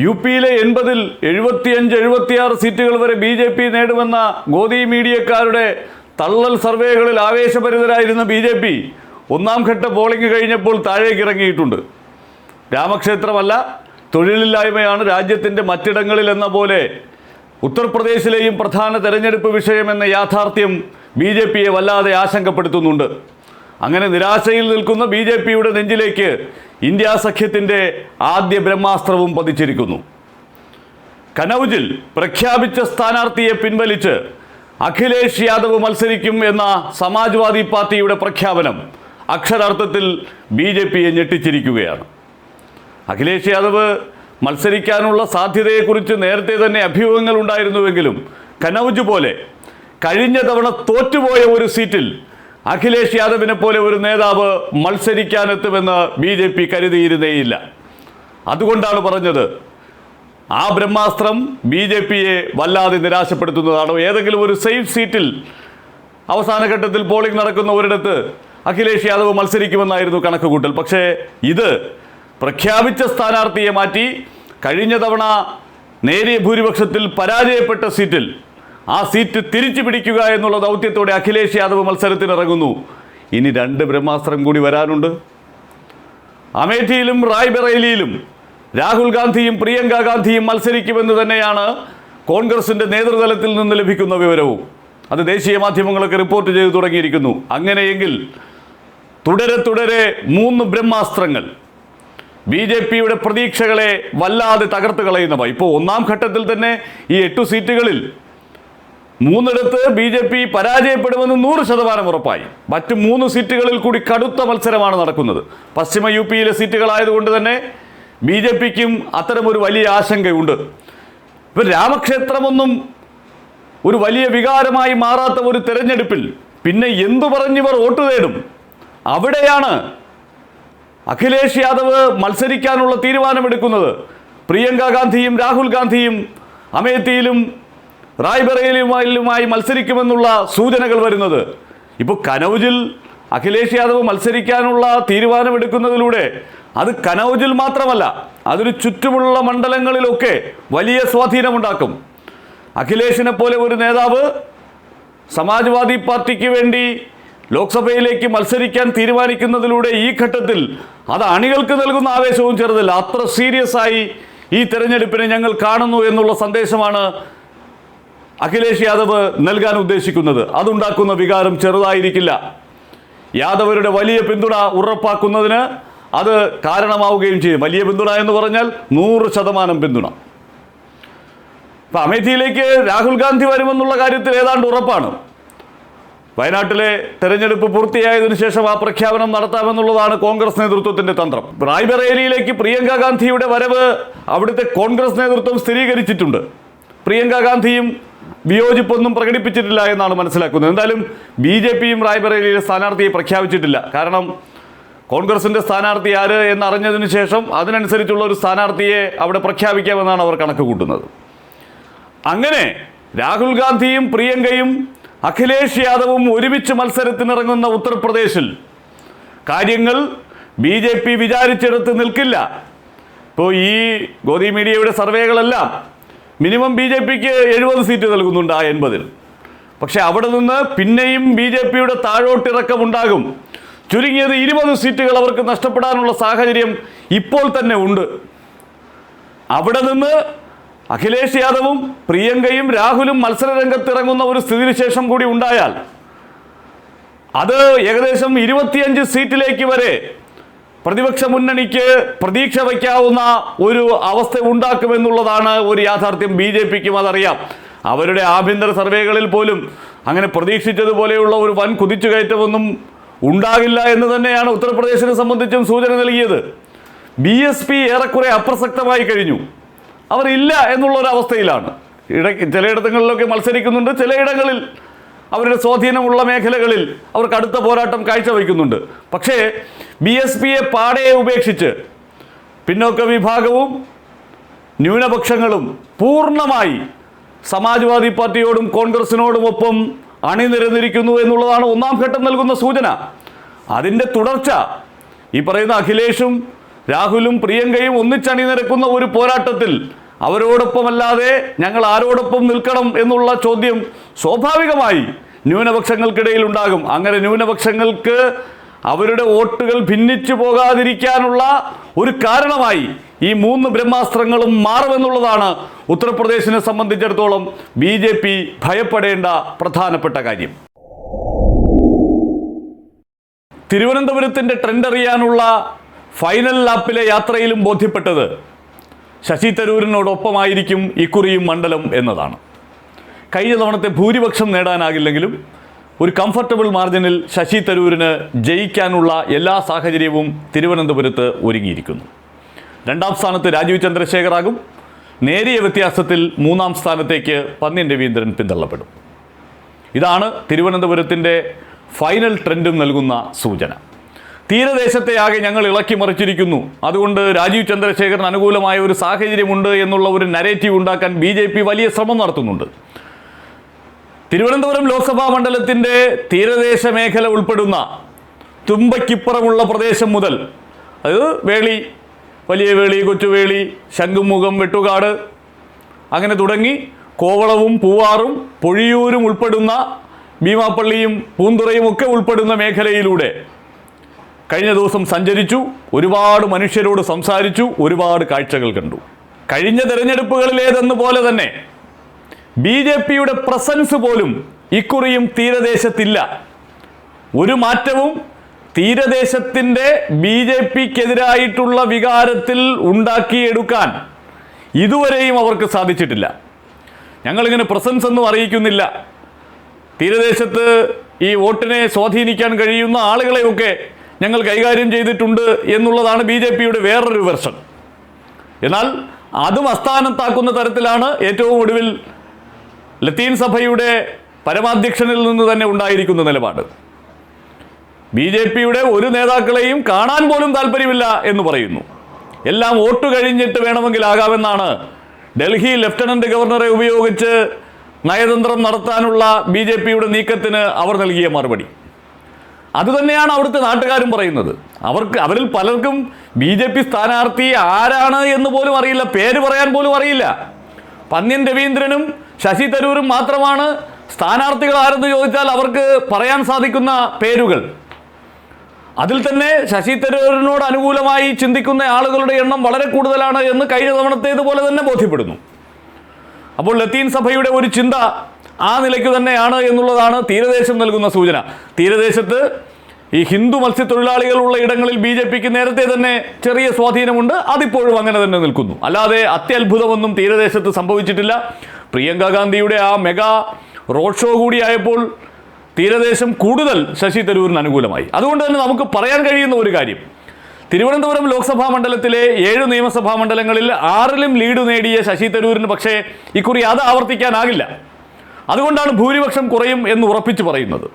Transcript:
U പിയിലെ എൺപതിൽ എഴുപത്തിയഞ്ച് എഴുപത്തിയാറ് സീറ്റുകൾ വരെ ബി ജെ പി നേടുമെന്ന ഗോദി മീഡിയക്കാരുടെ തള്ളൽ സർവേകളിൽ ആവേശഭരിതരായിരുന്ന ബി ജെ പി ഒന്നാം ഘട്ട പോളിംഗ് കഴിഞ്ഞപ്പോൾ താഴേക്ക് ഇറങ്ങിയിട്ടുണ്ട്. രാമക്ഷേത്രമല്ല തൊഴിലില്ലായ്മയാണ് രാജ്യത്തിന്റെ മറ്റിടങ്ങളിൽ എന്ന പോലെ ഉത്തർപ്രദേശിലെയും പ്രധാന തെരഞ്ഞെടുപ്പ് വിഷയമെന്ന യാഥാർത്ഥ്യം ബി ജെ പിയെ വല്ലാതെ ആശങ്കപ്പെടുത്തുന്നുണ്ട്. അങ്ങനെ നിരാശയിൽ നിൽക്കുന്ന ബി ജെ പിയുടെ നെഞ്ചിലേക്ക് ഇന്ത്യ സഖ്യത്തിന്റെ ആദ്യ ബ്രഹ്മാസ്ത്രവും പതിച്ചിരിക്കുന്നു. കനൌജിൽ പ്രഖ്യാപിച്ച സ്ഥാനാർത്ഥിയെ പിൻവലിച്ച് അഖിലേഷ് യാദവ് മത്സരിക്കും എന്ന സമാജ്വാദി പാർട്ടിയുടെ പ്രഖ്യാപനം അക്ഷരാർത്ഥത്തിൽ ബി ജെ പിയെ ഞെട്ടിച്ചിരിക്കുകയാണ്. അഖിലേഷ് യാദവ് മത്സരിക്കാനുള്ള സാധ്യതയെക്കുറിച്ച് നേരത്തെ തന്നെ അഭ്യൂഹങ്ങൾ ഉണ്ടായിരുന്നുവെങ്കിലും കനൌജ് പോലെ കഴിഞ്ഞ തവണ തോറ്റുപോയ ഒരു സീറ്റിൽ അഖിലേഷ് യാദവിനെ പോലെ ഒരു നേതാവ് മത്സരിക്കാനെത്തുമെന്ന് ബി ജെ പി കരുതിയിരുന്നേയില്ല. അതുകൊണ്ടാണ് പറഞ്ഞത് ആ ബ്രഹ്മാസ്ത്രം ബി ജെ പിയെ വല്ലാതെ നിരാശപ്പെടുത്തുന്നതാണോ? ഏതെങ്കിലും ഒരു സേഫ് സീറ്റിൽ അവസാന ഘട്ടത്തിൽ പോളിംഗ് നടക്കുന്ന ഒരിടത്ത് അഖിലേഷ് യാദവ് മത്സരിക്കുമെന്നായിരുന്നു കണക്കുകൂട്ടൽ. പക്ഷേ ഇത് പ്രഖ്യാപിച്ച സ്ഥാനാർത്ഥിയെ മാറ്റി കഴിഞ്ഞ തവണ നേരിയ ഭൂരിപക്ഷത്തിൽ പരാജയപ്പെട്ട സീറ്റിൽ ആ സീറ്റ് തിരിച്ചു പിടിക്കുക എന്നുള്ള ദൗത്യത്തോടെ അഖിലേഷ് യാദവ് മത്സരത്തിനിറങ്ങുന്നു. ഇനി രണ്ട് ബ്രഹ്മാസ്ത്രം കൂടി വരാനുണ്ട്. അമേഠിയിലും റായ്ബറേലിയിലും രാഹുൽ ഗാന്ധിയും പ്രിയങ്ക ഗാന്ധിയും മത്സരിക്കുമെന്ന് തന്നെയാണ് കോൺഗ്രസിന്റെ നേതൃതലത്തിൽ നിന്ന് ലഭിക്കുന്ന വിവരവും. അത് ദേശീയ മാധ്യമങ്ങളൊക്കെ റിപ്പോർട്ട് ചെയ്തു തുടങ്ങിയിരിക്കുന്നു. അങ്ങനെയെങ്കിൽ തുടരെ തുടരെ മൂന്ന് ബ്രഹ്മാസ്ത്രങ്ങൾ. ബി ജെ പിയുടെ പ്രതീക്ഷകളെ വല്ലാതെ തകർത്ത് കളയുന്നവ. ഇപ്പോൾ ഒന്നാം ഘട്ടത്തിൽ തന്നെ ഈ എട്ടു സീറ്റുകളിൽ മൂന്നിടത്ത് ബി ജെ പി പരാജയപ്പെടുമെന്ന് നൂറ് ശതമാനം ഉറപ്പായി. മറ്റ് മൂന്ന് സീറ്റുകളിൽ കൂടി കടുത്ത മത്സരമാണ് നടക്കുന്നത്. പശ്ചിമ യു പിയിലെ സീറ്റുകളായതുകൊണ്ട് തന്നെ ബി ജെ പിക്കും അത്തരമൊരു വലിയ ആശങ്കയുണ്ട്. ഇപ്പം രാമക്ഷേത്രമൊന്നും ഒരു വലിയ വികാരമായി മാറാത്ത ഒരു തെരഞ്ഞെടുപ്പിൽ പിന്നെ എന്തു പറഞ്ഞിവർ വോട്ട് തേടും? അവിടെയാണ് അഖിലേഷ് യാദവ് മത്സരിക്കാനുള്ള തീരുമാനമെടുക്കുന്നത്. പ്രിയങ്ക ഗാന്ധിയും രാഹുൽ ഗാന്ധിയും അമേത്തിയിലും റായ്ബറേലിയുമായി മത്സരിക്കുമെന്നുള്ള സൂചനകൾ വരുന്നത്. ഇപ്പോൾ കനൗജിൽ അഖിലേഷ് യാദവ് മത്സരിക്കാനുള്ള തീരുമാനമെടുക്കുന്നതിലൂടെ അത് കനൗജിൽ മാത്രമല്ല അതിന് ചുറ്റുമുള്ള മണ്ഡലങ്ങളിലൊക്കെ വലിയ സ്വാധീനമുണ്ടാക്കും. അഖിലേഷിനെ പോലെ ഒരു നേതാവ് സമാജ്വാദി പാർട്ടിക്ക് വേണ്ടി ലോക്സഭയിലേക്ക് മത്സരിക്കാൻ തീരുമാനിക്കുന്നതിലൂടെ ഈ ഘട്ടത്തിൽ അത് അണികൾക്ക് നൽകുന്ന ആവേശവും ചെറുതല്ല അത്ര സീരിയസ് ആയി ഈ തെരഞ്ഞെടുപ്പിനെ ഞങ്ങൾ കാണുന്നു എന്നുള്ള സന്ദേശമാണ് അഖിലേഷ് യാദവ് നൽകാൻ ഉദ്ദേശിക്കുന്നത് അതുണ്ടാക്കുന്ന വികാരം ചെറുതായിരിക്കില്ല. യാദവരുടെ വലിയ പിന്തുണ ഉറപ്പാക്കുന്നതിന് അത് കാരണമാവുകയും ചെയ്യും. വലിയ പിന്തുണ എന്ന് പറഞ്ഞാൽ നൂറ് ശതമാനം പിന്തുണ. ഇപ്പം അമേഠിയിലേക്ക് രാഹുൽ ഗാന്ധി വരുമെന്നുള്ള കാര്യത്തിൽ ഏതാണ്ട് ഉറപ്പാണ്. വയനാട്ടിലെ തെരഞ്ഞെടുപ്പ് പൂർത്തിയായതിനു ശേഷം ആ പ്രഖ്യാപനം നടത്താമെന്നുള്ളതാണ് കോൺഗ്രസ് നേതൃത്വത്തിന്റെ തന്ത്രം. റായ്ബറേലിയിലേക്ക് പ്രിയങ്ക ഗാന്ധിയുടെ വരവ് അവിടുത്തെ കോൺഗ്രസ് നേതൃത്വം സ്ഥിരീകരിച്ചിട്ടുണ്ട്. പ്രിയങ്ക ഗാന്ധിയും വിയോജിപ്പൊന്നും പ്രകടിപ്പിച്ചിട്ടില്ല എന്നാണ് മനസ്സിലാക്കുന്നത്. എന്തായാലും ബി ജെ പിയും റായ്ബറേലിയിലെ സ്ഥാനാർത്ഥിയെ പ്രഖ്യാപിച്ചിട്ടില്ല. കാരണം കോൺഗ്രസിന്റെ സ്ഥാനാർത്ഥി ആര് എന്നറിഞ്ഞതിന് ശേഷം അതിനനുസരിച്ചുള്ള ഒരു സ്ഥാനാർത്ഥിയെ അവിടെ പ്രഖ്യാപിക്കാമെന്നാണ് അവർ കണക്ക് കൂട്ടുന്നത്. അങ്ങനെ രാഹുൽ ഗാന്ധിയും പ്രിയങ്കയും അഖിലേഷ് യാദവും ഒരുമിച്ച് മത്സരത്തിനിറങ്ങുന്ന ഉത്തർപ്രദേശിൽ കാര്യങ്ങൾ ബി ജെ പി വിചാരിച്ചെടുത്ത് നിൽക്കില്ല. ഇപ്പോൾ ഈ ഗോദി മീഡിയയുടെ സർവേകളെല്ലാം മിനിമം ബി ജെ പിക്ക് എഴുപത് സീറ്റ് നൽകുന്നുണ്ട് ആ എൺപതിൽ. പക്ഷെ അവിടെ നിന്ന് പിന്നെയും ബി ജെ പിയുടെ താഴോട്ടിറക്കമുണ്ടാകും. ചുരുങ്ങിയത് ഇരുപത് സീറ്റുകൾ അവർക്ക് നഷ്ടപ്പെടാനുള്ള സാഹചര്യം ഇപ്പോൾ തന്നെ ഉണ്ട്. അവിടെ നിന്ന് അഖിലേഷ് യാദവും പ്രിയങ്കയും രാഹുലും മത്സരരംഗത്തിറങ്ങുന്ന ഒരു സ്ഥിതിവിശേഷം കൂടി ഉണ്ടായാൽ അത് ഏകദേശം ഇരുപത്തിയഞ്ച് സീറ്റിലേക്ക് വരെ പ്രതിപക്ഷ മുന്നണിക്ക് പ്രതീക്ഷ വയ്ക്കാവുന്ന ഒരു അവസ്ഥ ഉണ്ടാക്കുമെന്നുള്ളതാണ് ഒരു യാഥാർത്ഥ്യം ബി ജെ പിക്കും അതറിയാം. അവരുടെ ആഭ്യന്തര സർവേകളിൽ പോലും അങ്ങനെ പ്രതീക്ഷിച്ചതുപോലെയുള്ള ഒരു വൻ കുതിച്ചുകയറ്റമൊന്നും ഉണ്ടാകില്ല എന്ന് തന്നെയാണ് ഉത്തർപ്രദേശിനെ സംബന്ധിച്ചും സൂചന നൽകിയത്. ബി എസ് പി ഏറെക്കുറെ അപ്രസക്തമായി കഴിഞ്ഞു. അവർ ഇല്ല എന്നുള്ള ഒരു അവസ്ഥയിലാണ്. ഇടയ്ക്ക് ചിലയിടങ്ങളിലൊക്കെ മത്സരിക്കുന്നുണ്ട് ചിലയിടങ്ങളിൽ അവരുടെ സ്വാധീനമുള്ള മേഖലകളിൽ അവർക്ക് അടുത്ത പോരാട്ടം കാഴ്ചവെക്കുന്നുണ്ട് പക്ഷേ ബി എസ് പിയെ പാടെ ഉപേക്ഷിച്ച് പിന്നോക്ക വിഭാഗവും ന്യൂനപക്ഷങ്ങളും പൂർണമായി സമാജ്വാദി പാർട്ടിയോടും കോൺഗ്രസിനോടും ഒപ്പം അണിനിരന്നിരിക്കുന്നു എന്നുള്ളതാണ് ഒന്നാം ഘട്ടം നൽകുന്ന സൂചന. അതിന്റെ തുടർച്ച ഈ പറയുന്ന അഖിലേഷും രാഹുലും പ്രിയങ്കയും ഒന്നിച്ചണിനിരക്കുന്ന ഒരു പോരാട്ടത്തിൽ അവരോടൊപ്പമല്ലാതെ ഞങ്ങൾ ആരോടൊപ്പം നിൽക്കണം എന്നുള്ള ചോദ്യം സ്വാഭാവികമായി ന്യൂനപക്ഷങ്ങൾക്കിടയിൽ ഉണ്ടാകും. അങ്ങനെ ന്യൂനപക്ഷങ്ങൾക്ക് അവരുടെ വോട്ടുകൾ ഭിന്നിച്ചു പോകാതിരിക്കാനുള്ള ഒരു കാരണമായി ഈ മൂന്ന് ബ്രഹ്മാസ്ത്രങ്ങളും മാറുമെന്നുള്ളതാണ് ഉത്തർപ്രദേശിനെ സംബന്ധിച്ചിടത്തോളം ബി ജെ പി ഭയപ്പെടേണ്ട പ്രധാനപ്പെട്ട കാര്യം. തിരുവനന്തപുരത്തിന്റെ ട്രെൻഡ് അറിയാനുള്ള ഫൈനൽ ലാപ്പിലെ യാത്രയിലും ബോധ്യപ്പെട്ടത് ശശി തരൂരിനോടൊപ്പമായിരിക്കും ഇക്കുറിയും മണ്ഡലം എന്നതാണ്. കഴിഞ്ഞ തവണത്തെ ഭൂരിപക്ഷം നേടാനാകില്ലെങ്കിലും ഒരു കംഫർട്ടബിൾ മാർജിനിൽ ശശി തരൂരിന് ജയിക്കാനുള്ള എല്ലാ സാഹചര്യവും തിരുവനന്തപുരത്ത് ഒരുങ്ങിയിരിക്കുന്നു. രണ്ടാം സ്ഥാനത്ത് രാജീവ് ചന്ദ്രശേഖറാകും നേരിയ വ്യത്യാസത്തിൽ മൂന്നാം സ്ഥാനത്തേക്ക് പന്ന്യൻ രവീന്ദ്രൻ പിന്തള്ളപ്പെടും. ഇതാണ് തിരുവനന്തപുരത്തിന്റെ ഫൈനൽ ട്രെൻഡും നൽകുന്ന സൂചന. തീരദേശത്തെ ആകെ ഞങ്ങൾ ഇളക്കി മറിച്ചിരിക്കുന്നു. അതുകൊണ്ട് രാജീവ് ചന്ദ്രശേഖരന് അനുകൂലമായ ഒരു സാഹചര്യമുണ്ട് എന്നുള്ള ഒരു നരേറ്റീവ് ഉണ്ടാക്കാൻ ബി വലിയ ശ്രമം നടത്തുന്നുണ്ട്. തിരുവനന്തപുരം ലോക്സഭാ മണ്ഡലത്തിന്റെ തീരദേശ മേഖല ഉൾപ്പെടുന്ന തുമ്പയ്ക്കിപ്പുറമുള്ള പ്രദേശം മുതൽ അത് വേളി വലിയ വേളി കൊച്ചുവേളി ശംഖുമുഖം വെട്ടുകാട് അങ്ങനെ തുടങ്ങി കോവളവും പൂവാറും പൊഴിയൂരും ഉൾപ്പെടുന്ന ഭീമാപ്പള്ളിയും പൂന്തുറയും ഒക്കെ ഉൾപ്പെടുന്ന മേഖലയിലൂടെ കഴിഞ്ഞ ദിവസം സഞ്ചരിച്ചു ഒരുപാട് മനുഷ്യരോട് സംസാരിച്ചു ഒരുപാട് കാഴ്ചകൾ കണ്ടു. കഴിഞ്ഞ തെരഞ്ഞെടുപ്പുകളിലേതെന്ന പോലെ തന്നെ ബി ജെ പിയുടെ പ്രസൻസ് പോലും ഇക്കുറിയും തീരദേശത്തില്ല. ഒരു മാറ്റവും തീരദേശത്തിന്റെ ബി ജെ പിക്കെതിരായിട്ടുള്ള വികാരത്തിൽ ഉണ്ടാക്കിയെടുക്കാൻ ഇതുവരെയും അവർക്ക് സാധിച്ചിട്ടില്ല. ഞങ്ങളിങ്ങനെ പ്രസൻസ് ഒന്നും അറിയിക്കുന്നില്ല. തീരദേശത്ത് ഈ വോട്ടിനെ സ്വാധീനിക്കാൻ കഴിയുന്ന ആളുകളെയൊക്കെ ഞങ്ങൾ കൈകാര്യം ചെയ്തിട്ടുണ്ട് എന്നുള്ളതാണ് ബി ജെ പിയുടെ വേറൊരു വെർഷൻ. എന്നാൽ അതും അസ്ഥാനത്താക്കുന്ന തരത്തിലാണ് ഏറ്റവും ഒടുവിൽ ലത്തീൻ സഭയുടെ പരമാധ്യക്ഷനിൽ നിന്ന് തന്നെ ഉണ്ടായിരിക്കുന്ന നിലപാട്. ബി ജെ പിയുടെ ഒരു നേതാക്കളെയും കാണാൻ പോലും താല്പര്യമില്ല എന്ന് പറയുന്നു. എല്ലാം വോട്ട് കഴിഞ്ഞിട്ട് വേണമെങ്കിൽ ആകാമെന്നാണ് ഡൽഹി ലഫ്റ്റനന്റ് ഗവർണറെ ഉപയോഗിച്ച് നയതന്ത്രം നടത്താനുള്ള ബി ജെ പിയുടെ നീക്കത്തിന് അവർ നൽകിയ മറുപടി. അതുതന്നെയാണ് അവിടുത്തെ നാട്ടുകാരും പറയുന്നത്. അവർക്ക് അവരിൽ പലർക്കും ബി ജെ പി സ്ഥാനാർത്ഥി ആരാണ് എന്ന് പോലും അറിയില്ല. പേര് പറയാൻ പോലും അറിയില്ല. പന്ന്യൻ രവീന്ദ്രനും ശശി തരൂരും മാത്രമാണ് സ്ഥാനാർത്ഥികൾ ആരെന്ന് ചോദിച്ചാൽ അവർക്ക് പറയാൻ സാധിക്കുന്ന പേരുകൾ. അതിൽ തന്നെ ശശി തരൂരിനോട് അനുകൂലമായി ചിന്തിക്കുന്ന ആളുകളുടെ എണ്ണം വളരെ കൂടുതലാണ് എന്ന് കഴിഞ്ഞ തവണത്തേതുപോലെ തന്നെ ബോധ്യപ്പെടുന്നു. അപ്പോൾ ലത്തീൻ സഭയുടെ ഒരു ചിന്ത ആ നിലയ്ക്ക് തന്നെയാണ് എന്നുള്ളതാണ് തീരദേശം നൽകുന്ന സൂചന. തീരദേശത്ത് ഈ ഹിന്ദു മത്സ്യത്തൊഴിലാളികളുള്ള ഇടങ്ങളിൽ ബി ജെ പിക്ക് നേരത്തെ തന്നെ ചെറിയ സ്വാധീനമുണ്ട് അതിപ്പോഴും അങ്ങനെ തന്നെ നിൽക്കുന്നു. അല്ലാതെ അത്യത്ഭുതമൊന്നും തീരദേശത്ത് സംഭവിച്ചിട്ടില്ല. പ്രിയങ്ക ഗാന്ധിയുടെ ആ മെഗാ റോഡ് ഷോ കൂടിയായപ്പോൾ തീരദേശം കൂടുതൽ ശശി തരൂരിന് അനുകൂലമായി. അതുകൊണ്ട് തന്നെ നമുക്ക് പറയാൻ കഴിയുന്ന ഒരു കാര്യം. തിരുവനന്തപുരം ലോക്സഭാ മണ്ഡലത്തിലെ ഏഴ് നിയമസഭാ മണ്ഡലങ്ങളിൽ ആറിലും ലീഡ് നേടിയ ശശി തരൂരിന് പക്ഷേ ഇക്കുറി അത് ആവർത്തിക്കാനാകില്ല. അതുകൊണ്ടാണ് ഭൂരിപക്ഷം കുറയും എന്ന് ഉറപ്പിച്ചു പറയുന്നത്.